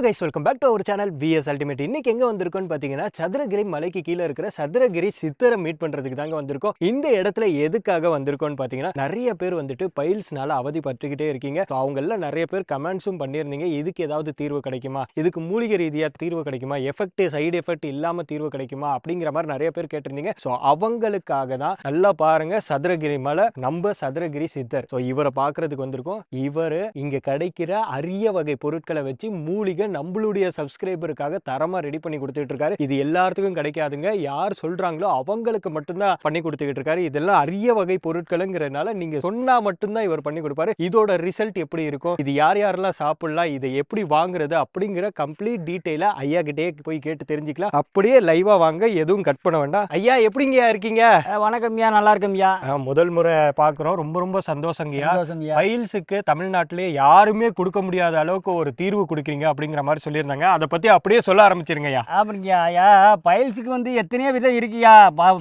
Hello guys welcome back to our channel VS ultimate இன்னைக்கு எங்க வந்திருக்கோம்னு பாத்தீங்கன்னா சதுரகிரி மலைக்கு கீழே இருக்கிற சதுரகிரி சித்தரை மீட் பண்றதுக்கு தாங்க வந்திருக்கோம். இந்த இடத்துல எதுக்காக வந்திருக்கோம்னு பாத்தீங்கன்னா நிறைய பேர் வந்துட்டு பைல்ஸ்னால அவதிப்பட்டுக்கிட்டே இருக்கீங்க. ஸோ அவங்க எல்லாம் நிறைய பேர் கமெண்ட்ஸும் பண்ணியிருந்தீங்க. இதுக்கு ஏதாவது தீர்வு கிடைக்குமா? இதுக்கு மூலிகை ரீதியா தீர்வு கிடைக்குமா? எஃபெக்ட் சைடு எஃபெக்ட் இல்லாம தீர்வு கிடைக்குமா? அப்படிங்கிற மாதிரி நிறைய பேர் கேட்டிருந்தீங்க. ஸோ அவங்களுக்காக தான் நல்லா பாருங்க சதுரகிரி மலை நம்ம சதுரகிரி சித்தர். ஸோ இவரை பார்க்கறதுக்கு வந்திருக்கோம். இவர் இங்க கிடைக்கிற அரிய வகை பொருட்களை வச்சு மூலிகை நம்மளுடைய சப்ஸ்கிரைபருக்காக தரமா ரெடி பண்ணி கொடுத்துட்டு இருக்காரு இது எல்லாத்துக்கும் கிடைக்காதுங்க. யார் சொல்றாங்களோ அவங்களுக்கு மட்டும்தான் பண்ணி கொடுத்துக்கிட்டு இருக்காரு இதெல்லாம் அரிய வகை பொருட்களுங்கிறதுனால நீங்க சொன்னா மட்டும்தான் இவர் பண்ணி கொடுப்பாரு. இதோட ரிசல்ட் எப்படி இருக்கும்? இது யார் யாரெல்லாம் சாப்பிடலாம்? இதை எப்படி வாங்குறது? அப்படிங்கிற கம்ப்ளீட் டீட்டெயிலா ஐயா கிட்டே போய் கேட்டு தெரிஞ்சுக்கலாம். அப்படியே லைவா வாங்க. எதுவும் கட் பண்ண வேண்டாம். ஐயா எப்படிங்கய்யா இருக்கீங்க? அஹ் வணக்கம்யா நல்லா இருக்கம்யா முதல் முறை பாக்குறோம் ரொம்ப ரொம்ப சந்தோஷங்கய்யா ஃபைல்ஸுக்கு தமிழ்நாட்டிலே யாருமே கொடுக்க முடியாத அளவுக்கு ஒரு தீர்வு கொடுக்குறீங்க அப்படிங்கிற மாதிரி சொல்லியிருந்தாங்க. அதை பத்தி அப்படியே சொல்ல ஆரம்பிச்சிருங்கய்யா. அப்படிங்கய்யா ஐயா பயில்ஸுக்கு வந்து எத்தனையோ விதம் இருக்குயா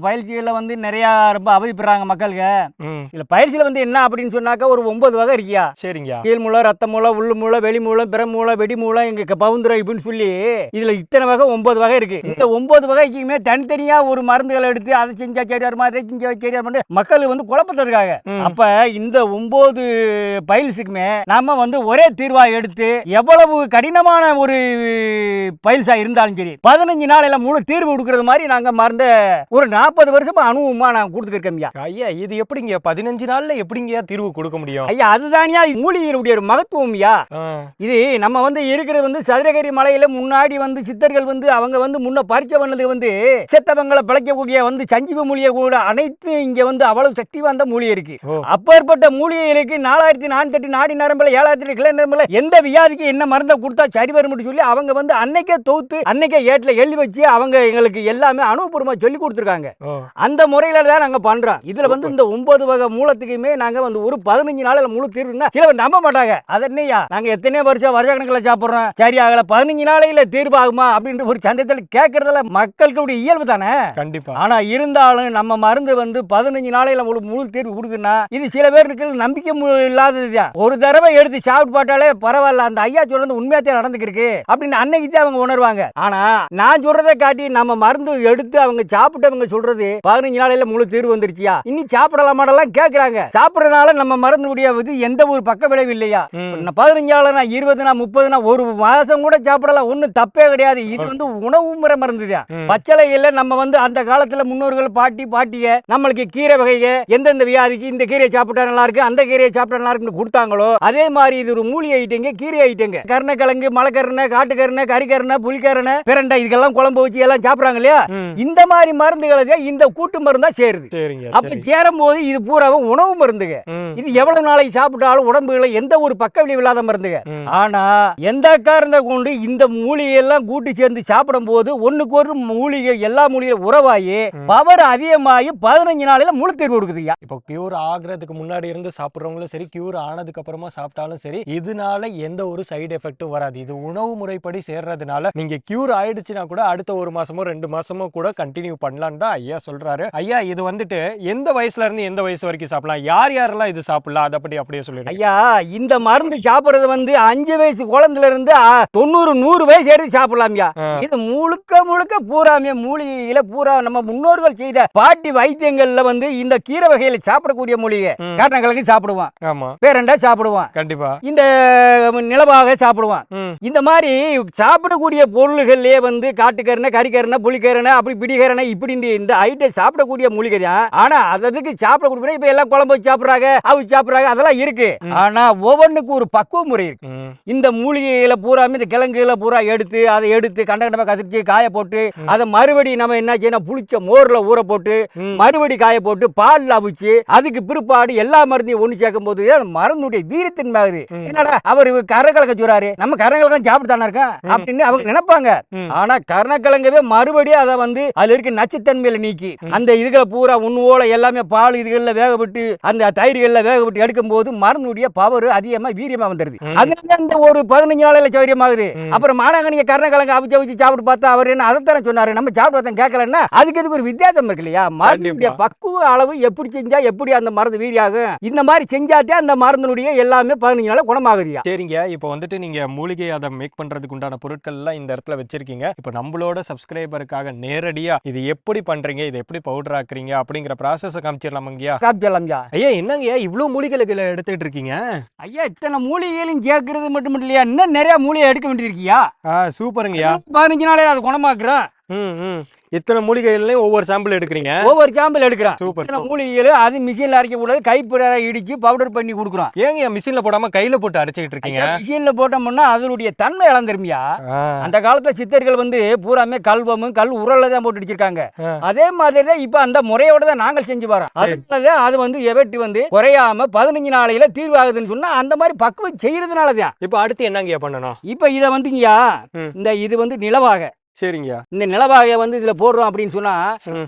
பயிற்சிகளில் வந்து நிறையா ரொம்ப அவதிப்படுறாங்க மக்களுக்கு ம். இதில் பயிற்சியில் வந்து என்ன அப்படின்னு சொன்னாக்கா ஒரு ஒன்பது வகை இருக்கியா சரிங்கய்யா. கீழ் மூலம் ரத்த மூலம் உள்ளு மூலம் வெளி மூலம் பிற மூலம் வெடி மூலம் இங்கே பவுந்துரை இப்படின்னு சொல்லி இதில் இத்தனை வகை ஒன்பது வகை இருக்கு. இந்த ஒன்பது வகைக்குமே தனித்தனியாக ஒரு மருந்துகள் எடுத்து அதை செஞ்சா சரியா வருமா அதை செஞ்சா சரியா வருமா மக்கள் வந்து குழப்பத்தில் இருக்காங்க. அப்ப இந்த ஒன்பது பைல்ஸுக்குமே நாம வந்து ஒரே தீர்வா எடுத்து எவ்வளவு கடினமான ஒரு பைல்ஸா இருந்தாலும் சரி பதினஞ்சு நாளையில மூணு தீர்வு கொடுக்கறது மாதிரி நாங்க மருந்த ஒரு நாற்பது வருஷமா அனுபவமா நான் கொடுத்துருக்கோம்யா ஐயா. இது எப்படிங்க? பதினஞ்சு நாள்ல எப்படிங்கய்யா தீர்வு கொடுக்க முடியும்? ஐயா அதுதானியா மூலிகையினுடைய ஒரு மகத்துவம்யா ஆ, இது நம்ம வந்து இருக்கிறது வந்து சதுரகிரி மலையில முன்னாடி வந்து சித்தர்கள் வந்து அவங்க வந்து முன்ன பரிச்சை பண்ணது வந்து செத்தவங்களை பிழைக்கக்கூடிய வந்து சஞ்சீவ மூலிகை கூட அனைத்து இங்க வந்து அவ்வளவு சக்தி வாய்ந்த மூலிகை இருக்கு. அப்பேற்பட்ட மூலிகைகளுக்கு நாலாயிரத்தி நானூத்தி நாடி நரம்புல ஏழாயிரத்தி கிளை நரம்புல எந்த வியாதிக்கு என்ன மருந்தை கொடுத்தா சரி வரும்னு சொல்லி அவங்க வந்து அன்னைக்கே தொகுத்து அன்னைக்கே ஏட்டில் எழுதி வச்சு அவங்க எங்களுக்கு எல்லாமே அனுபவபூர்வமா சொல்லி கொடுத்துருக்காங்க. அந்த முறையில தான் நாங்க பண்றோம். இதுல வந்து இந்த ஒன்பது வகை மூலத்துக்குமே நாங்க வந்து ஒரு பதினஞ்சு நாள்ல முழு தீர்வுன்னா சில பேர் நம்ப மாட்டாங்க. அது என்னையா நாங்க எத்தனை வருஷம் வருஷ கணக்கில் சாப்பிடுறோம். சரி ஆகல பதினஞ்சு நாளையில தீர்வு ஆகுமா? அப்படின்ற ஒரு சந்தத்தில் கேட்கறதுல மக்களுக்கு இயல்பு தானே? கண்டிப்பா. ஆனா இருந்தாலும் நம்ம மருந்து வந்து பதினஞ்சு நாளையில முழு முழு தீர்வு கொடுக்குன்னா இது சில பேருக்கு நம்பிக்கை இல்லாததுதான். ஒரு தடவை எடுத்து சாப்பிட்டு பார்த்தாலே பரவாயில்ல. அந்த ஐயா சொல்றது உண்மையாத்தே நடந்துக்கிருக்கு அப்படின்னு அன்னைக்கு தான் அவங்க உணர்வாங்க. ஆனா நான் சொல்றதை காட்டி நம்ம மருந்து எடுத்து அவங்க சாப்பிட்டவங்க சொல்றது பதினஞ்சு நாளையில முழு தீர்வு வந்துருச்சியா? இனி சாப்பிடலாமாடெல்லாம் கேட்கறாங்க சாப்பிடறதுனால நம்ம மருந்துடைய இது எந்த ஒரு பக்க விளைவு இல்லையா? பதினஞ்சு நாள்னா இருபதுனா முப்பதுனா ஒரு மாசம் கூட சாப்பிடலாம் ஒன்றும் தப்பே கிடையாது. இது வந்து உணவு முறை மருந்து தான் ம். பச்சளைகள்ல நம்ம வந்து அந்த காலத்துல முன்னோர்கள் பாட்டி பாட்டிய நம்மளுக்கு கீரை வகைக எந்தெந்த வியாதிக்கு இந்த கீரையை சாப்பிட்டா நல்லா இருக்கு அந்த கீரையை சாப்பிட்டா நல்லா இருக்குன்னு கொடுத்தாங்களோ அதே மாதிரி இது ஒரு மூலிகை ஐட்டங்க கீரை ஐட்டங்க. கருணக்கிழங்கு மலைக்கருணை காட்டுக்கருணை கறிக்கருணை புளிக்கருணை பிரண்டை இதுக்கெல்லாம் குழம்பு வச்சு எல்லாம் சாப்பிடுறாங்க இல்லையா? இந்த மாதிரி மருந்துகளை இந்த கூட்டு மருந்தா சேருது. அப்ப சரி. சேரும் போது இது பூராவும் உணவு மருந்துங்க. இது எவ்வளவு நாளைக்கு சாப்பிட்டாலும் உடம்புல எந்த ஒரு பக்க விளைவு இல்லாத மருந்துங்க. ஆனா எந்த காரணத்தை கொண்டு இந்த மூலிகை எல்லாம் கூட்டி சேர்ந்து சாப்பிடும் போது ஒண்ணுக்கு ஒரு மூலிகை எல்லா மூலிகை உறவாகி ம். பவர் அதிகமாகி பதினஞ்சு நாளையில முழு தீர்வு கொடுக்குதுயா இப்போ கியூர் ஆகுறதுக்கு முன்னாடி இருந்து சாப்பிட்றவங்களும் சரி கியூர் ஆனதுக்கு அப்புறமா சாப்பிட்டாலும் சரி இதனால எந்த ஒரு சைடு எஃபெக்ட்டும் வராது. இது உணவு முறைப்படி சேர்றதுனால நீங்க கியூர் ஆயிடுச்சுன்னா கூட அடுத்த ஒரு மாசமோ ரெண்டு மாசமோ கூட கண்டினியூ பண்ணலான்னு தான் ஐயா சொல்றாரு. ஐயா இது வந்துட்டு எந்த வயசுல இருந்து எந்த வயசு வரைக்கும் சாப்பிடலாம்? யார் யாரெல்லாம் இது சாப்பிடலாம்? அதை பத்தி அப்படியே சொல்லிடுங்க. ஐயா இந்த மருந்து சாப்பிடுறது வந்து அஞ்சு வயசு குழந்தைல இருந்து தொண்ணூறு நூறு வயசு எடுத்து சாப்பிடலாம்யா. இது முழுக்க முழுக்க பூராமே மூலிகையில பூரா நம்ம முன்னோர்கள் செய்த பாட்டி வைத்தியங்கள்ல வந்து இந்த கீரை வகையில சாப்பிடக்கூடிய மூலிகை. ம். கருணக்கிழங்கு சாப்பிடுவான். ஆமா. பேரண்டா சாப்பிடுவான். கண்டிப்பா. இந்த நிலவாக சாப்பிடுவான். இந்த மாதிரி சாப்பிடக்கூடிய பொருள்கள்லயே வந்து காட்டுக்கரணை கறிக்கரணை புளிக்கரணை அப்படி பிடிக்கரணை இப்படி இந்த ஐட்டம் சாப்பிடக்கூடிய மூலிகை தான் ஆனா அதுக்கு சாப்பிடக்கூடிய இப்ப எல்லாம் குழம்பு வச்சு சாப்பிடுறாங்க அவிச்சு சாப்பிடுறாங்க அதெல்லாம் இருக்கு. ஆனா ஒவ்வொன்றுக்கும் ஒரு பக்குவ முறை இருக்கு இந்த மூலிகைகளை பூராமே இந்த கிழங்குகளை பூரா எடுத்து அதை எடுத்து கண்ட கண்டமா கத்திரிச்சு காய போட்டு. அதை மறுபடி நம்ம என்ன செய்யணும் புளிச்ச மோர்ல ஊற போட்டு. மறுபடி காய போட்டு பால்ல அவிச்சு அதுக்கு பிற்பாடு எல்லா மருந்தையும் ஒன்று சேர்க்கும் போது மருந்துடைய வீரத்தின் ஆகுது. என்னடா அவர் கரக்கலக்க சொல்றாரு நம்ம கரக்கலக்கம் சாப்பிட்டு தானே இருக்கோம் ம். அப்படின்னு அவங்க நினைப்பாங்க. ஆனா கருணக்கிழங்கவே மறுபடியும் அதை வந்து அதுல இருக்க நச்சுத்தன்மையில நீக்கி. அந்த இதுகளை பூரா உண்வோல எல்லாமே பால் இதுகளில் வேக விட்டு அந்த தயிர்களில் வேக விட்டு எடுக்கும் போது மருந்துடைய பவர் அதிகமா வீரியமா வந்துருது ம். அதுல அந்த ஒரு பதினஞ்சு நாளையில சௌரியமாகுது ம். அப்புறம் மானகனிய கருணக்கிழங்கு அவிச்சு அவிச்சு சாப்பிட்டு பார்த்தா அவர் என்ன அதைத்தானே சொன்னாரு நம்ம சாப்பிட்டு கேட்கலன்னா அதுக்கு இதுக்கு ஒரு வித்தியாசம் இருக்கு இல்லையா மருந்துடைய. பக்குவ அளவு எப்படி செஞ்சா எப்படி அந்த மருந்து வீரியாகும் இந்த மாதிரி செஞ்சாத்தே அந்த மருந்தினுடைய எல்லாமே பதினஞ்சு நாள் குணமாகுதுயா சரிங்க இப்போ வந்துட்டு நீங்க மூலிகை அதை அதை மேக் பண்றதுக்கு உண்டான பொருட்கள் எல்லாம் இந்த இடத்துல வச்சிருக்கீங்க. இப்போ நம்மளோட சப்ஸ்கிரைபருக்காக நேரடியா இது எப்படி பண்றீங்க? இதை எப்படி பவுடர் ஆக்குறீங்க? அப்படிங்கிற ப்ராசஸை காமிச்சிடலாமாங்கய்யா காப்பிச்சலாம்யா ஐயா என்னங்கய்யா இவ்வளோ மூலிகைகளை எடுத்துட்டு இருக்கீங்க? ஐயா இத்தனை மூலிகைகளையும் சேர்க்கறது மட்டும் இல்லையா? இன்னும் நிறைய மூலிகை எடுக்க வேண்டியிருக்கியா? ஆ சூப்பருங்கய்யா. பதினஞ்சு நாளே அதை ம் இத்தனை மூலிகைகள்லையும் ஒவ்வொரு சாம்பிள் எடுக்கிறீங்க? ஒவ்வொரு சாம்பிள் எடுக்கிறோம் சூப்பர் இத்தனை மூலிகைகள் அது மிஷினில் அரைக்க கூடாது கைப்பிட இடிச்சு பவுடர் பண்ணி கொடுக்குறோம். ஏங்க மிஷின்ல போடாம கையில போட்டு அடைச்சிக்கிட்டு இருக்கீங்க? மிஷினில் போட்டோம்னா அதனுடைய தன்மை இழந்துருமியா அந்த காலத்துல சித்தர்கள் வந்து பூராமே கல்வமும் கல் உரல்ல தான் போட்டு அடிச்சிருக்காங்க. அதே மாதிரி தான் இப்ப அந்த முறையோட தான் நாங்கள் செஞ்சு வரோம். அதனால அது வந்து எவட்டி வந்து குறையாம பதினஞ்சு நாளையில தீர்வாகுதுன்னு சொன்னா அந்த மாதிரி பக்குவம் செய்யறதுனால தான் இப்போ அடுத்து என்னங்கய்யா பண்ணணும்? இப்ப இதை வந்துங்கய்யா. இந்த இது வந்து நிலவாக. சரிங்கய்யா. இந்த நிலவாகையை வந்து இதுல போடுறோம் அப்படின்னு சொன்னா.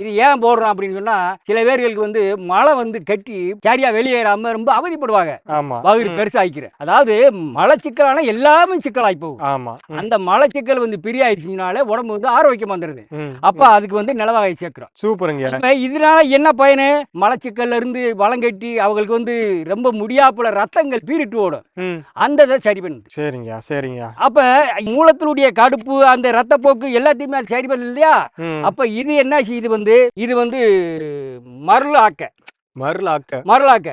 இது ஏன் போடுறோம் அப்படின்னு சொன்னா சில பேர்களுக்கு வந்து மழை வந்து கட்டி சரியா வெளியேறாம ரொம்ப அவதிப்படுவாங்க. ம், பெருசாகிக்கிற அதாவது மழை சிக்கலான எல்லாமே சிக்கலாகி போகும். ஆமா. அந்த மழை சிக்கல் வந்து பிரியாயிடுச்சுனாலே உடம்பு வந்து ஆரோக்கியம் வந்துடுது ம், அப்ப அதுக்கு வந்து நிலவாகை சேர்க்கிறோம். சூப்பருங்கய்யா. இப்ப இதனால என்ன பயனு? மலச்சிக்கல்ல இருந்து வளம் கட்டி அவங்களுக்கு வந்து ரொம்ப முடியாப்புல ரத்தங்கள் பீரிட்டு ஓடும். அந்த இதை சரி பண்ணுது. சரிங்கய்யா சரிங்கய்யா. அப்ப மூலத்தினுடைய கடுப்பு அந்த ரத்தப்போக்கு எல்லாத்தையுமே அது சரி பண்ணுது இல்லையா? அப்ப இது என்ன செய்யுது வந்து இது வந்து மருள் ஆக்க. மருளாக்க மருளாக்க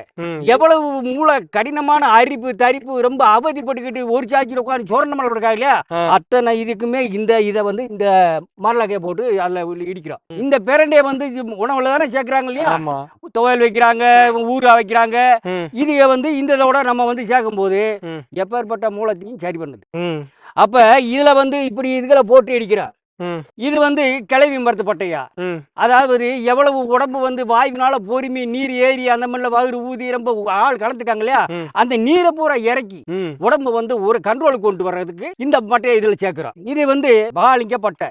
எவ்வளவு மூளை கடினமான அரிப்பு தரிப்பு ரொம்ப அவதிப்பட்டுக்கிட்டு ஒரு சாட்சியில் உட்காந்து சோரணமலை இருக்காங்க இல்லையா? ஆ. அத்தனை இதுக்குமே இந்த இதை வந்து இந்த மரலாக்கையை போட்டு அதில் இடிக்கிறோம். இந்த பிரண்டையை வந்து உணவுல தானே சேர்க்குறாங்க இல்லையா? துவையல் வைக்கிறாங்க ஊறுகாய் வைக்கிறாங்க. ம். இது வந்து இந்த இதோட நம்ம வந்து சேர்க்கும்போது ம். எப்பேற்பட்ட மூலத்தையும் சரி பண்ணுது. அப்போ இதில் வந்து இப்படி இதுகளை போட்டு இடிக்கிறோம். ம் இது வந்து கிளவி மரத்து பட்டையா? ம். அதாவது எவ்வளவு உடம்பு வந்து வாயுனால பொறுமை நீர் ஏறி அந்த மாதிரில வயிறு ஊதி ரொம்ப ஆள் கலந்துக்காங்க இல்லையா. அந்த நீரை பூரா இறக்கி உடம்பு வந்து ஒரு கண்ட்ரோலுக்கு கொண்டு வர்றதுக்கு இந்த பட்டையை இதில் சேர்க்கிறோம் இது வந்து பாலிங்க பட்டை.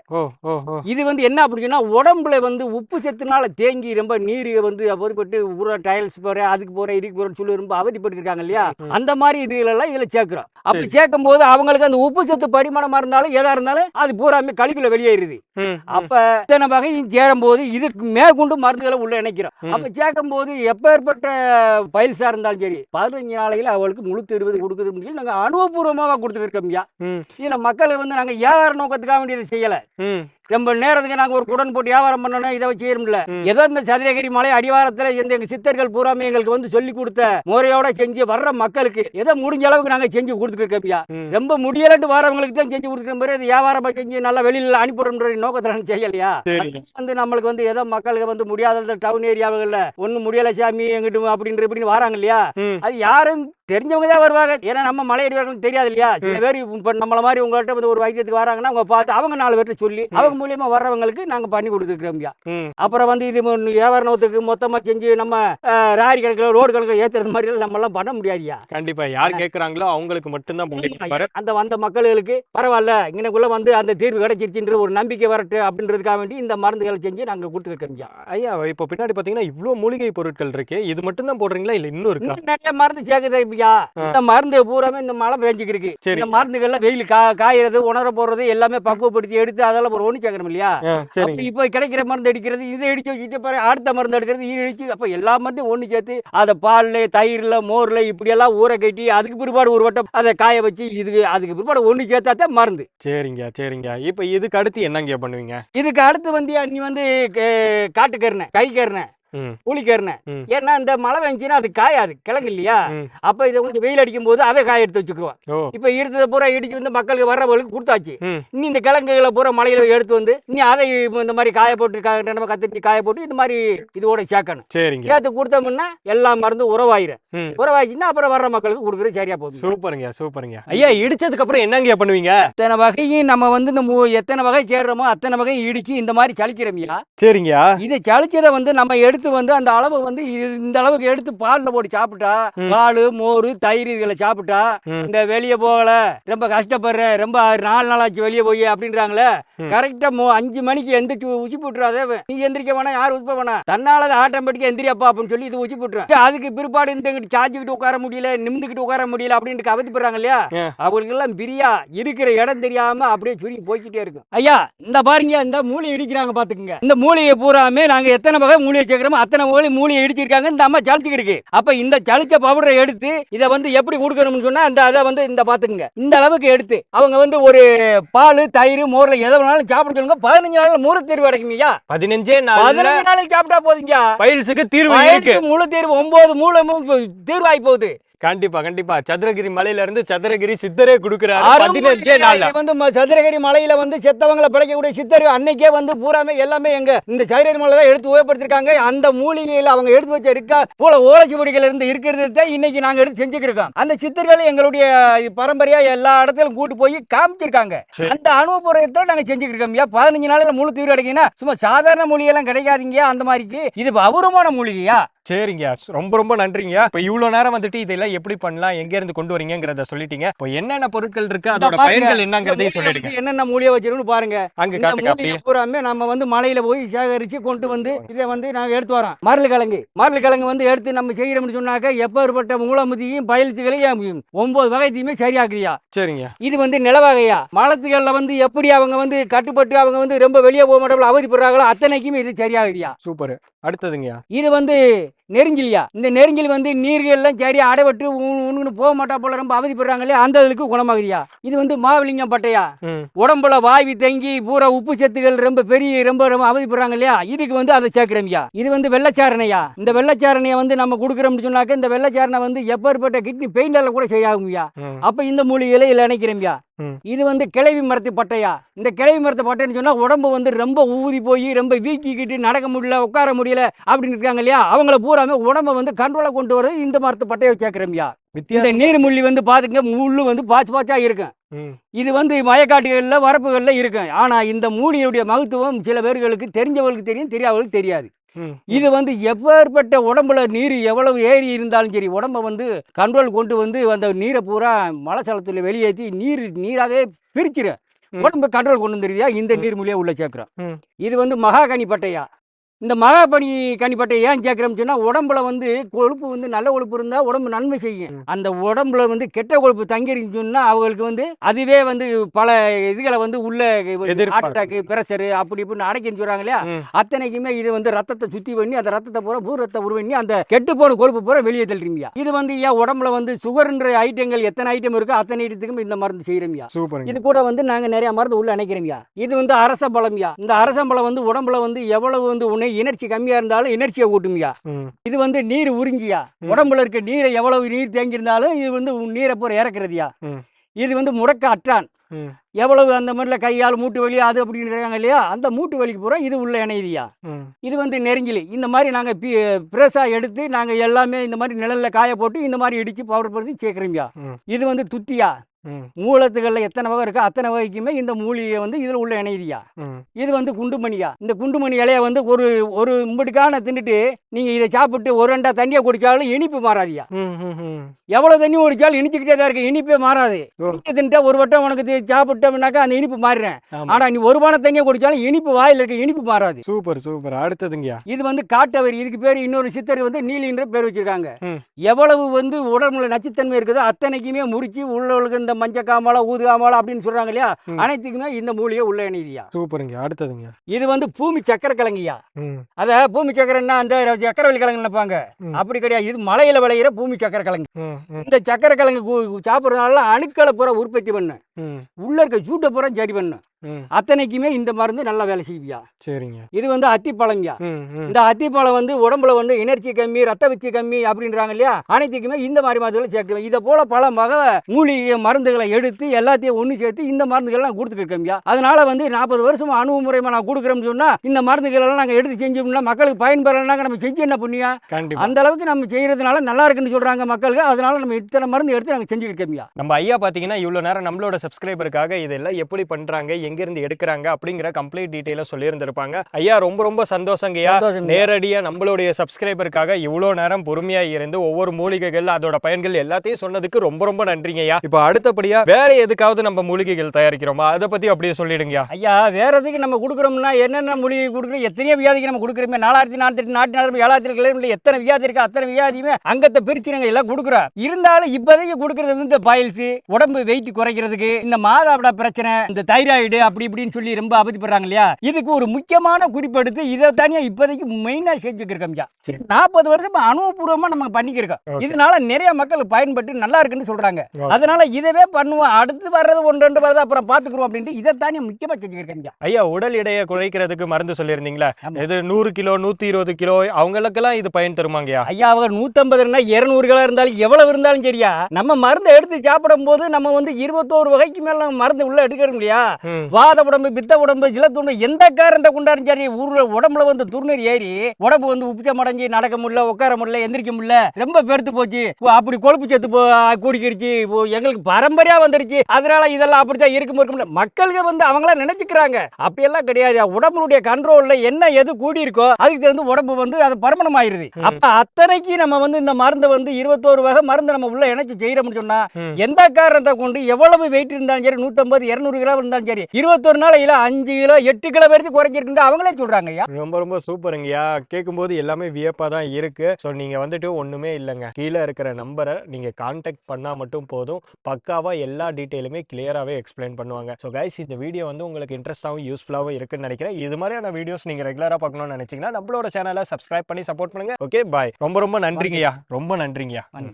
இது வந்து என்ன அப்படின்னா உடம்புல வந்து உப்பு சத்துனால தேங்கி ரொம்ப நீர் வந்து அவதிப்பட்டு ஊற டயல்ஸ் போற அதுக்கு போற இதுக்கு போறேன்னு சொல்லி ரொம்ப அவதிப்பட்டு இருக்காங்க இல்லையா. அந்த மாதிரி இதுகளெல்லாம் இதில் சேர்க்கிறோம் அப்படி சரி. சேர்க்கும் போது அவங்களுக்கு அந்த உப்பு சத்து படிமானமா இருந்தாலும் எதா இருந்தாலும் அது பூராமே கழிவுல வெளியேறுது. அப்ப இத்தனை வகையும் சேரும் போது இதுக்கு மேற்கொண்டு மருந்துகளை உள்ள இணைக்கிறோம். அப்ப சேர்க்கும் போது எப்பேற்பட்ட பயில்ஸா இருந்தாலும் சரி பதினஞ்சு நாளையில அவளுக்கு முழுத்து இருபது கொடுக்குறது சொல்லி நாங்க அனுபவபூர்வமாக கொடுத்துருக்கோம் ஐயா. இதுல மக்கள் வந்து நாங்க வியாபார நோக்கத்துக்காக வேண்டியதை செய்யல. ரொம்ப நேரத்துக்கு நாங்க ஒரு குடன் போட்டு வியாபாரம் பண்ணணும் இதை வச்சு செய்யணும்ல ம். ஏதோ இந்த சதுரகிரி மலை அடிவாரத்துல இந்த எங்க சித்தர்கள் பூராமே எங்களுக்கு வந்து சொல்லி கொடுத்த முறையோட செஞ்சு வர்ற மக்களுக்கு ஏதோ முடிஞ்ச அளவுக்கு நாங்க செஞ்சு கொடுத்துருக்கோம் ஐயா. ம். ரொம்ப முடியலன்ட்டு வரவங்களுக்கு தான் செஞ்சு கொடுக்குற மாதிரி அது வியாபாரமா செஞ்சு நல்லா வெளியில அனுப்பிடுற நோக்கத்துல செய்யலையா? வந்து நம்மளுக்கு வந்து ஏதோ மக்களுக்கு வந்து முடியாத டவுன் ஏரியாவுகளில் ஒன்றும் முடியல சாமி எங்கிட்டு அப்படின்ற இப்படின்னு வராங்க இல்லையா? அது யாரும் தெரிஞ்சவங்க தான் வருவாங்க. ஏன்னா நம்ம மலையடிவார்களுக்கு தெரியாது இல்லையா சில பேர் இப்போ நம்மள மாதிரி உங்கள்கிட்ட வந்து ஒரு வைத்தியத்துக்கு வராங்கன்னா அவங்க பார்த்து அவங்க நாலு பேர்ட்ட சொல்லி அவங்க மூலியமா வர்றவங்களுக்கு நாங்கள் பண்ணி கொடுத்துருக்கோம் ஐயா. அப்புறம் வந்து இது மு- வியாபார நோக்கத்துக்கு மொத்தமாக செஞ்சு நம்ம ராரி கணக்கில் ரோடு கணக்கில் ஏற்றுறது மாதிரி எல்லாம் நம்மலாம் பண்ண முடியாதுயா கண்டிப்பா. யார் கேக்குறாங்களோ அவங்களுக்கு மட்டும்தான் அந்த வந்த மக்களுக்கு பரவாயில்ல இங்கனக்குள்ள வந்து அந்த தீர்வு கிடைச்சிருச்சுன்ற ஒரு நம்பிக்கை வரட்டு அப்படின்றதுக்காக வேண்டி இந்த மருந்துகளை செஞ்சு நாங்கள் கொடுத்துருக்கோம் ஐயா. ஐயா இப்போ பின்னாடி பாத்தீங்கன்னா இவ்ளோ மூலிகை பொருட்கள் இருக்கு இது மட்டும் தான் போடுறீங்களா? இல்ல இன்னும் இருக்கா? இன்னும் நிறைய மருந்து சேர்க்குது. ஐயா இந்த மருந்து பூராமே இந்த மழை பெஞ்சுக்கு இருக்கு சரி. இந்த மருந்துகள்லாம் வெயில் கா காயறது உணர போடுறது எல்லாமே பக்குவப்படுத்தி எடுத்து அதெல்லாம் ஒரு ஒன்று சேர்க்கணும் இல்லையா? இப்போ கிடைக்கிற மருந்து அடிக்கிறது இதை அடிச்சு வச்சுட்டு பாரு அடுத்த மருந்து எடுக்கிறது இது அடிச்சு அப்போ எல்லா மருந்தும் ஒன்று சேர்த்து அதை பால்ல தயிரில் மோர்ல இப்படியெல்லாம் ஊற கட்டி அதுக்கு பிற்பாடு ஒரு வட்டம் அதை காய வச்சு இதுக்கு அதுக்கு பிற்பாடு ஒன்று சேர்த்தா தான் மருந்து. சரிங்க சரிங்க. இப்போ இதுக்கு அடுத்து என்னங்க பண்ணுவீங்க? இதுக்கு அடுத்து வந்து நீ வந்து கே- காட்டுக்கருணை கைக்கருணை. ம் ம். ஏன்னா இந்த மழை பெஞ்சுன்னா அது காயாது. கிழங்கு இல்லையா. அப்போ இதை கொஞ்சம் வெயில் அடிக்கும் போது அதை காய எடுத்து வச்சுக்குவோம் இப்போ இருந்ததை பூரா இடிச்சு வந்து மக்களுக்கு வர்றவங்களுக்கு கொடுத்தாச்சு. நீ இந்த கிழங்குகளை பூரா மலையில எடுத்து வந்து நீ அதை இந்த மாதிரி காய போட்டு நம்ம கத்திரிச்சு காய போட்டு இந்த மாதிரி இதோட சேர்க்கணும். சரிங்க. சேர்த்து கொடுத்தோம்னா எல்லா மருந்து உறவாயிரும் உறவாயிச்சுன்னா அப்புறம் வர்ற மக்களுக்கு கொடுக்குறது சரியா போகுது. சூப்பருங்க சூப்பருங்க ஐயா இடிச்சதுக்கு அப்புறம் என்னங்க பண்ணுவீங்க? எத்தனை வகையும் நம்ம வந்து இந்த எத்தனை வகை சேர்றோமோ அத்தனை வகையும் இடிச்சு இந்த மாதிரி சலிக்கிறோம்யா சரிங்க இது சளிச்சதை வந்து நம்ம எடுத்து வந்து அந்த அளவு வந்து இந்த அளவுக்கு எடுத்து பால்ல போட்டு சாப்பிட்டா. பால் மோர் தயிர் இதுகளை சாப்பிட்டா. இந்த வெளியே போகல ரொம்ப கஷ்டப்படுற ரொம்ப நாலு நாளாச்சு வெளியே போய் அப்படின்றாங்களே. கரெக்டா மோ அஞ்சு மணிக்கு எந்திரிச்சு உச்சி போட்டுறாதே நீ எந்திரிக்க வேணா யார் உச்சி வேணாம் தன்னால ஆட்டோமேட்டிக்கா எந்திரியாப்பா அப்படின்னு சொல்லி இது உச்சி போட்டுரும் அதுக்கு பிற்பாடு இந்த சாஞ்சுக்கிட்டு உட்கார முடியல நிமிந்துக்கிட்டு உட்கார முடியல அப்படின்ட்டு அவதிப்படுறாங்க இல்லையா. அவங்களுக்கு எல்லாம் பிரியா இருக்கிற இடம் தெரியாம அப்படியே சுருங்கி போய்க்கிட்டே இருக்கும் ஐயா இந்த பாருங்க இந்த மூளையை இடிக்கிறாங்க பாத்துக்குங்க இந்த மூளையை பூராமே நாங்க எத்தனை வகை மூலிகை சேர்க்கிறோமோ அத்தனை வகை மூலிகை இடிச்சிருக்காங்க இந்த அம்மா சளிச்சுக்கு இருக்கு. அப்ப இந்த சளிச்ச பவுடரை எடுத்து இதை வந்து எப்படி கொடுக்கணும்னு சொன்னா இந்த அதை வந்து இந்த பாத்துக்குங்க. இந்த அளவுக்கு எடுத்து அவங்க வந்து ஒரு பால் தயிர் மோர்ல எதை வேணாலும் சாப்பிடுங்க பதினஞ்சு நாள்ல மூல தேர்வு அடைக்குங்கய்யா பதினஞ்சே பதினஞ்சு நாளைக்கு சாப்பிட்டா போதுங்க பைல்ஸுக்கு தீர்வு முழு தேர்வு ஒன்பது மூலமும் தீர்வாகி போகுது. கண்டிப்பா கண்டிப்பா. சதுரகிரி மலையில இருந்து சதுரகிரி சித்தரே கொடுக்குறாரு. பதினஞ்சே இது வந்து சதுரகிரி மலையில வந்து செத்தவங்களை பிழைக்கக்கூடிய சித்தர் அன்னைக்கே வந்து பூராமே எல்லாமே எங்க இந்த சதுரகிரி மலை தான் எடுத்து உபயோகப்படுத்திருக்காங்க. அந்த மூலிகையில அவங்க எடுத்து வச்ச இருக்கா போல ஓலைச்சுவடிகள் இருந்து இருக்கிறது தான் இன்னைக்கு நாங்க எடுத்து செஞ்சுக்கிட்டு இருக்கோம் அந்த சித்தர்கள் எங்களுடைய பரம்பரையா எல்லா இடத்துலயும் கூட்டு போய் காமிச்சிருக்காங்க. சரி. அந்த அனுபவத்தை நாங்க செஞ்சுக்கிட்டு இருக்கோம் ஐயா பதினஞ்சு நாள்ல முழு தீர்வு அடைக்கீங்கன்னா சும்மா சாதாரண மூலிகைலாம் கிடைக்காதீங்க அந்த மாதிரிக்கு. இது அபூர்வமான மூலிகையா? சரிங்க ரொம்ப ரொம்ப நன்றிங்க இப்ப இவ்வளவு நேரம் வந்துட்டு இதெல்லாம் எப்படி பண்ணலாம் எங்க இருந்து கொண்டு வரீங்கங்கறத சொல்லிட்டீங்க. இப்போ என்னென்ன பொருட்கள் இருக்கு? அதோட. பயன்கள் என்னங்கறதையும் சொல்லிடுங்க. என்னென்ன மூலிகை வச்சிருக்கோம்னு பாருங்க. அங்க காட்டுங்க பூராமே நம்ம வந்து மலையில போய் சேகரிச்சு கொண்டு வந்து இதை வந்து நாங்க எடுத்து வரோம். மரல் கிழங்கு. மரல் கிழங்கு வந்து எடுத்து நம்ம செய்யறோம்னு சொன்னாக்க எப்பேற்பட்ட மூலமுதியும் பயிற்சிகளையும் ஒன்பது வகைத்தையுமே சரியாக்குதியா. சரிங்க. இது வந்து நிலவகையா? மலத்துகள்ல வந்து எப்படி அவங்க வந்து கட்டுப்பட்டு அவங்க வந்து ரொம்ப வெளியே போக மாட்டாங்களோ அவதிப்படுறாங்களோ அத்தனைக்குமே இது சரியாகுதியா. சூப்பர். அடுத்ததுங்க இது வந்து நெருங்கிலியா? இந்த நெருங்கில் வந்து நீர்கள்லாம் சரியா அடைபட்டு உன்னு போக மாட்டா போல ரொம்ப அவதிப்படுறாங்க இல்லையா அந்த இதுக்கு குணமாகுதியா? இது வந்து மாவலிங்கம் பட்டையா? உடம்புல வாய்வு தங்கி பூரா உப்பு சத்துக்கள் ரொம்ப பெரிய ரொம்ப ரொம்ப அவதிப்படுறாங்க இல்லையா இதுக்கு வந்து அதை சேர்க்கிறோம்யா? இது வந்து வெள்ளச்சாரணையா? இந்த வெள்ளச்சாரணையை வந்து நம்ம கொடுக்குறோம்னு சொன்னாக்க இந்த வெள்ளச்சாரணை வந்து எப்பேற்பட்ட கிட்னி பெயின்ல கூட சரியாகும்யா? அப்ப இந்த மூலிகையில இதில் இணைக்கிறோம்யா. இது வந்து கிளவி மரத்து பட்டையா? இந்த கிளவி மரத்து பட்டைன்னு சொன்னா உடம்பு வந்து ரொம்ப ஊதி போய் ரொம்ப வீக்கிக்கிட்டு நடக்க முடியல உட்கார முடியல அப்படின்னு இருக்காங்க இல்லையா அவங்கள பூராமே உடம்ப வந்து கண்ட்ரோல கொண்டு வரது இந்த மரத்து பட்டையை சேர்க்கிறோம்யா இந்த நீர்முள்ளி வந்து பாத்துங்க முள்ளு வந்து பாச்சு பாச்சா இருக்கும். இது வந்து மயக்காட்டுகளில் வரப்புகளில் இருக்கும். ஆனால் இந்த மூலிகையுடைய மகத்துவம் சில பேர்களுக்கு தெரிஞ்சவர்களுக்கு தெரியும் தெரியாதவர்களுக்கு தெரியாது. இது வந்து எப்பேற்பட்ட உடம்புல நீர் எவ்வளவு ஏறி இருந்தாலும் சரி உடம்ப வந்து கண்ட்ரோல் கொண்டு வந்து அந்த நீரை பூரா மலைச்சலத்தில் வெளியேற்றி நீர் நீராகவே பிரிச்சிடும் ம். உடம்பு கண்ட்ரோல் கொண்டு வந்துருதியா இந்த. நீர் உள்ள சேர்க்குறோம். இது வந்து மகாகனி பட்டையா? இந்த மகாபனி கனிப்பட்டை ஏன் சேர்க்குறோம்னு சொன்னால் உடம்புல வந்து கொழுப்பு வந்து நல்ல கொழுப்பு இருந்தால் உடம்பு நன்மை செய்யும். அந்த உடம்புல வந்து கெட்ட கொழுப்பு தங்கிருந்துன்னு சொன்னால் அவங்களுக்கு வந்து அதுவே வந்து பல இதுகளை வந்து உள்ள ஹார்ட். அட்டாக்கு பிரஷரு அப்படி இப்படின்னு அடைக்கின்னு சொல்கிறாங்க இல்லையா? அத்தனைக்குமே இது வந்து ரத்தத்தை சுத்தி பண்ணி அந்த ரத்தத்தை பூரா பூ ரத்தத்தை உருவண்ணி அந்த கெட்டு போன கொழுப்பு பூரா வெளியே தள்ளுறீங்க இது வந்து ஏன் உடம்புல வந்து சுகர்ன்ற ஐட்டங்கள் எத்தனை ஐட்டம் இருக்கோ அத்தனை ஐட்டத்துக்கும் இந்த மருந்து சூப்பருங்க. இது கூட வந்து நாங்க நிறைய மருந்து உள்ள நினைக்கிறோம்யா இது வந்து அரச பழம்யா. இந்த அரச பழம் வந்து உடம்புல வந்து எவ்வளவு வந்து உன்னை இனர்ச்சி கம்மியா இருந்தாலும் இனர்ச்சியை கூட்டும்யா ம். இது வந்து நீர் உறிஞ்சியா. உடம்புல இருக்க நீரை எவ்வளவு நீர் தேங்கியிருந்தாலும் இது வந்து நீரை பூரா இறக்குறதுயா. இது வந்து முடக்க அற்றான் எவ்வளவு அந்த மாதிரில கையால் மூட்டு வலி அது அப்படின்னு இருக்காங்க இல்லையா? அந்த மூட்டு வலிக்கு பூரா இது உள்ள இணையுதுயா இது வந்து நெருங்கிலி. இந்த மாதிரி நாங்கள் பி ஃப்ரெஷ்ஷாக எடுத்து நாங்கள் எல்லாமே இந்த மாதிரி நிழலில் காய போட்டு இந்த மாதிரி இடித்து பவுடர் பண்ணி சேர்க்குறோம்யா. இது வந்து துத்தியா. மூலத்துகளில் எத்தனை வகை இருக்கோ அத்தனை வகைக்குமே இந்த மூலிகை வந்து இதில் உள்ள இணையுதியா? ம். இது வந்து குண்டுமணியா? இந்த குண்டுமணி இலைய வந்து ஒரு ஒரு இம்புட்டுக்கான தின்னுட்டு நீங்கள் இதை சாப்பிட்டு ஒரு ரெண்டா தண்ணியை குடிச்சாலும் இனிப்பு மாறாதியா? ம் ம் ம். எவ்வளோ தண்ணி குடிச்சாலும் இனிச்சுக்கிட்டே தான் இருக்கு. இனிப்பே மாறாது. தின்ட்டா ஒரு வட்டம் உனக்கு சாப்பிட்டோம்னாக்கா அந்த இனிப்பு மாறிடுறேன் ஆமா. ஆனால் நீ ஒரு பானை தண்ணியை குடிச்சாலும் இனிப்பு வாயில் இருக்க இனிப்பு மாறாது. Super super. அடுத்ததுங்கய்யா? இது வந்து காட்டவரி இதுக்கு பேர் இன்னொரு சித்தர் வந்து நீலின்ற பேர் வச்சிருக்காங்க. எவ்வளவு வந்து உடம்புல நச்சுத்தன்மை இருக்குதோ அத்தனைக்குமே முறிச்சு உள்ளவங்களுக்கு இந்த மஞ்ச காமாலை ஊது காமாலை அப்படின்னு சொல்றாங்க இல்லையா. அனைத்துக்குமே இந்த மூலிகை உள்ள இணைதியா சூப்பருங்க. அடுத்ததுங்க. இது வந்து பூமி சக்கரை கிழங்கியா அத பூமி சக்கரைன்னா அந்த சக்கரவள்ளி கிழங்கு நினைப்பாங்க. அப்படி கிடையாது. இது மலையில விளையிற பூமி சக்கரை கிழங்கு. இந்த சக்கரை கிழங்கு சாப்பிட்றதுனால அணுக்களை பூரா உற்பத்தி பண்ணு. உள்ள இருக்க சூட்டை பூரா சரி பண்ணு. அத்தனைக்குமே இந்த மருந்து நல்லா வேலை செய்வியா? சரிங்க. இது வந்து அத்திப்பழம்யா? இந்த அத்திப்பழம் வந்து உடம்புல வந்து எனர்ஜி கம்மி ரத்த வச்சு கம்மி அப்படின்றாங்க இல்லையா? அனைத்துக்குமே இந்த மாதிரி மருந்துகளை சேர்க்கணும். இதை போல பல மக மூலிகை மருந்துகளை எடுத்து எல்லாத்தையும் ஒன்று சேர்த்து இந்த மருந்துகள்லாம் கொடுத்துருக்கோம்யா அதனால வந்து நாற்பது வருஷம் அணுகுமுறைமா நான் கொடுக்குறோம்னு சொன்னா இந்த மருந்துகள் எல்லாம் நாங்கள் எடுத்து செஞ்சோம்னா மக்களுக்கு பயன்பெறலைனாக்க நம்ம செஞ்சு என்ன கண்டிப்பா. அந்த அளவுக்கு நம்ம செய்யறதுனால நல்லா இருக்குன்னு சொல்றாங்க மக்களுக்கு. அதனால நம்ம இத்தனை மருந்து எடுத்து நாங்கள் செஞ்சுருக்கோம்யா நம்ம ஐயா பாத்தீங்கன்னா இவ்வளவு நேரம் நம்மளோட சப்ஸ்கிரைபருக்காக இதெல்லாம் எப்படி பண்றாங்க எங்க எங்கிருந்து எடுக்கிறாங்க அப்படிங்கிற கம்ப்ளீட் டீட்டெயில சொல்லியிருந்திருப்பாங்க. ஐயா ரொம்ப ரொம்ப சந்தோஷங்கய்யா. சந்தோஷம். நேரடியா நம்மளுடைய சப்ஸ்கிரைபருக்காக இவ்வளோ நேரம் பொறுமையா இருந்து ஒவ்வொரு மூலிகைகள் அதோட பயன்கள் எல்லாத்தையும் சொன்னதுக்கு ரொம்ப ரொம்ப நன்றிங்கய்யா. இப்போ அடுத்தபடியா வேற எதுக்காவது நம்ம மூலிகைகள் தயாரிக்கிறோமா? அதை பத்தி அப்படியே சொல்லிடுங்கய்யா. ஐயா வேற எதுக்கு நம்ம கொடுக்குறோம்னா என்னென்ன மூலிகை கொடுக்குறோம்? எத்தனையோ வியாதிக்கு நம்ம கொடுக்குறோமே. நாலாயிரத்தி நாற்பத்தி நாட்டு நாலு ஏழாயிரத்தி கிலோமீட்டர் எத்தனை வியாதி இருக்கு அத்தனை வியாதியுமே அங்கத்தை பிரிச்சு நாங்கள் எல்லாம் கொடுக்குறோம். இருந்தாலும் இப்போதைக்கு கொடுக்குறது வந்து இந்த உடம்பு வெயிட் குறைக்கிறதுக்கு இந்த மாதாவிட பிரச்சனை இந்த தைராய்டு அப்படி இப்படின்னு சொல்லி ரொம்ப அவதிப்படுறாங்க இல்லையா இதுக்கு ஒரு முக்கியமான குறிப்பெடுத்து இதை தனியா இப்போதைக்கு மெயினாக செஞ்சுக்கிருக்கோம் ஐயா சரி. நாற்பது வருஷமா அனுபவபூர்வமா நம்ம பண்ணிக்கிருக்கோம். இதனால நிறைய மக்கள் பயன்பட்டு நல்லா இருக்குன்னு சொல்றாங்க. அதனால இதவே பண்ணுவோம் அடுத்து வர்றது ஒன்று ரெண்டு வருது அப்புறம் பார்த்துக்குறோம் அப்படின்ட்டு இதை தானே முக்கியமாக செஞ்சுக்கிருக்கேன் ஐயா உடல் எடையை குறைக்கிறதுக்கு மருந்து சொல்லியிருந்தீங்களா. இது நூறு கிலோ நூத்தி இருபது கிலோ அவங்களுக்கெல்லாம் இது பயன் தருமாங்கய்யா ஐயா அவங்க நூற்றம்பதுனா இரநூறு கிலோ இருந்தாலும் எவ்வளவு இருந்தாலும் சரியா நம்ம மருந்தை எடுத்து சாப்பிடும் போது நம்ம வந்து இருபத்தோரு வகைக்கு மேல மருந்து உள்ள எடுக்கிறோம் இல்லையா. வாத உடம்பு பித்த உடம்பு ஜிலத்துண்டு எந்த காரணத்தை கொண்டாரும் சரி ஊர்ல உடம்புல வந்து துர்நீர் ஏறி உடம்பு வந்து உப்பிச்சம் அடைஞ்சு நடக்க முடியல உட்கார முடியல எந்திரிக்க முடியல ரொம்ப பெருத்து போச்சு. அப்படி கொழுப்பு சத்து போ கூடிக்கிருச்சு. எங்களுக்கு பரம்பரையா வந்துருச்சு. அதனால இதெல்லாம் அப்படித்தான் இருக்கும் இருக்கும். மக்களுக்கு வந்து அவங்களா நினைச்சுக்கிறாங்க. அப்படியெல்லாம் கிடையாது. உடம்புடைய கண்ட்ரோல்ல என்ன எது கூடி இருக்கோ அதுக்கு தகுந்து உடம்பு வந்து அது பருமனம் ஆயிருது. அப்ப அத்தனைக்கு நம்ம வந்து இந்த மருந்தை வந்து இருபத்தோரு வகை மருந்து நம்ம உள்ள இணைச்சு செய்யறோம்னு சொன்னா. எந்த காரணத்தை கொண்டு எவ்வளவு வெயிட் இருந்தாலும் சரி நூற்றம்பது இருநூறு கிலோ இருந்தாலும் சரி இருபத்தொரு நாளையில அஞ்சு கிலோ எட்டு கிலோ வரைக்கும் குறைஞ்சிருக்கு அவங்களே சொல்றாங்க ஐயா. ரொம்ப ரொம்ப சூப்பருங்கய்யா. கேட்கும்போது எல்லாமே வியப்பா தான் இருக்கு. ஸோ நீங்க வந்துட்டு ஒண்ணுமே இல்லைங்க. கீழே இருக்கிற நம்பரை நீங்க கான்டாக்ட் பண்ணா மட்டும் போதும். பக்காவா எல்லா டீட்டெயிலுமே கிளியராகவே எக்ஸ்பிளைன் பண்ணுவாங்க. ஸோ கைஸ் இந்த வீடியோ வந்து உங்களுக்கு இன்ட்ரெஸ்டாகவும் யூஸ்ஃபுல்லாகவும் இருக்குன்னு நினைக்கிறேன். இது மாதிரியான வீடியோஸ் நீங்க ரெகுலரா பார்க்கணும்னு நினைச்சீங்கன்னா நம்மளோட சேனலை சப்ஸ்கிரைப் பண்ணி சப்போர்ட் பண்ணுங்க. ஓகே பாய் ரொம்ப ரொம்ப நன்றிங்கய்யா. ரொம்ப நன்றிங்கய்யா. நன்றி.